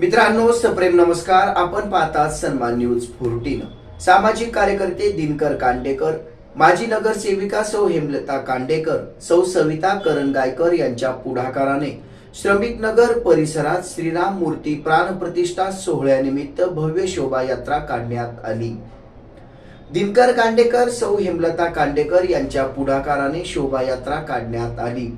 मित्रांनो सप्रेम नमस्कार. आपण पाहतात सन्मान न्यूज फोर्टीन सामाजिक कार्यकर्ते दिनकर कांडेकर माजी नगरसेविका सौ हेमलता कांडेकर सौ सविता करंगायकर यांच्या पुढाकाराने श्रमिक नगर परिसरात श्रीराम मूर्ती प्राणप्रतिष्ठा सोहळ्यानिमित्त भव्य शोभायात्रा काढण्यात आली. दिनकर कांडेकर सौ हेमलता कांडेकर यांच्या पुढाकाराने शोभायात्रा काढण्यात आली.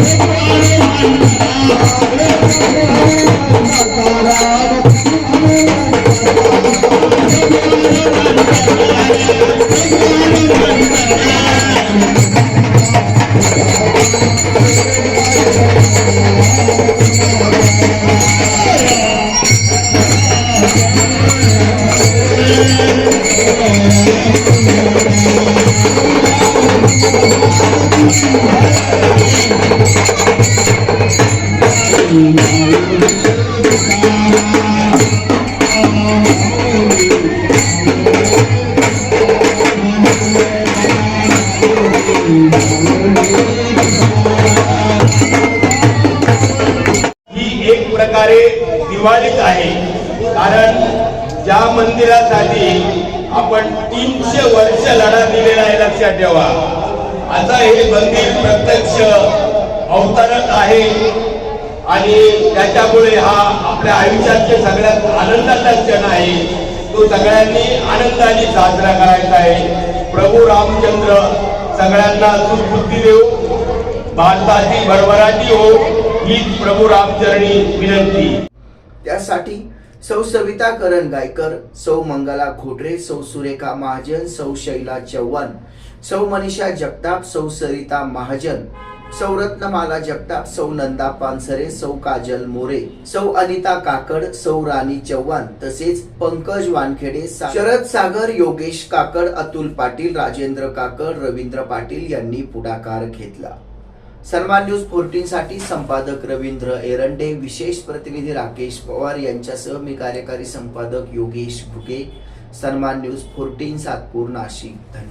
ही एक प्रकारे दिवाळीच आहे. कारण ज्या मंदिरासाठी आपण तीनशे वर्ष लढा दिलेला आहे लक्षात ठेवा. आता हे मंदिर प्रत्यक्ष अवतरत आहे. आणि त्याच्यामुळे हा आपल्या आयुष्यात सगळ्यात आनंदाचा क्षण आहे. तो सगळ्यांनी आनंदाने साजरा करायचा आहे. प्रभू रामचंद्र सगळ्यांना सुबुद्धी देऊ भारताची भरभराटी हो ही प्रभू रामचरणी विनंती. त्यासाठी सौ सविता करण गायकर सौ मंगला खोटरे सौ सुरेखा महाजन सौ शैला चव्हाण सौ मनीषा जगताप सौ सरिता महाजन सौरत्नमाला जगताप सौ नंदा पानसरे सौ काजल मोरे सौ अनिता काकड सौ राणी चव्हाण तसेच पंकज वानखेडे शरद सागर योगेश काकड अतुल पाटील राजेंद्र काकड रवींद्र पाटील यांनी पुढाकार घेतला. सन्मान न्यूज फोर्टीन साठी संपादक रवींद्र एरंडे विशेष प्रतिनिधी राकेश पवार यांच्यासह मी कार्यकारी संपादक योगेश भुके सन्मान न्यूज फोर्टीन सातपूर नाशिक. धन्यवाद.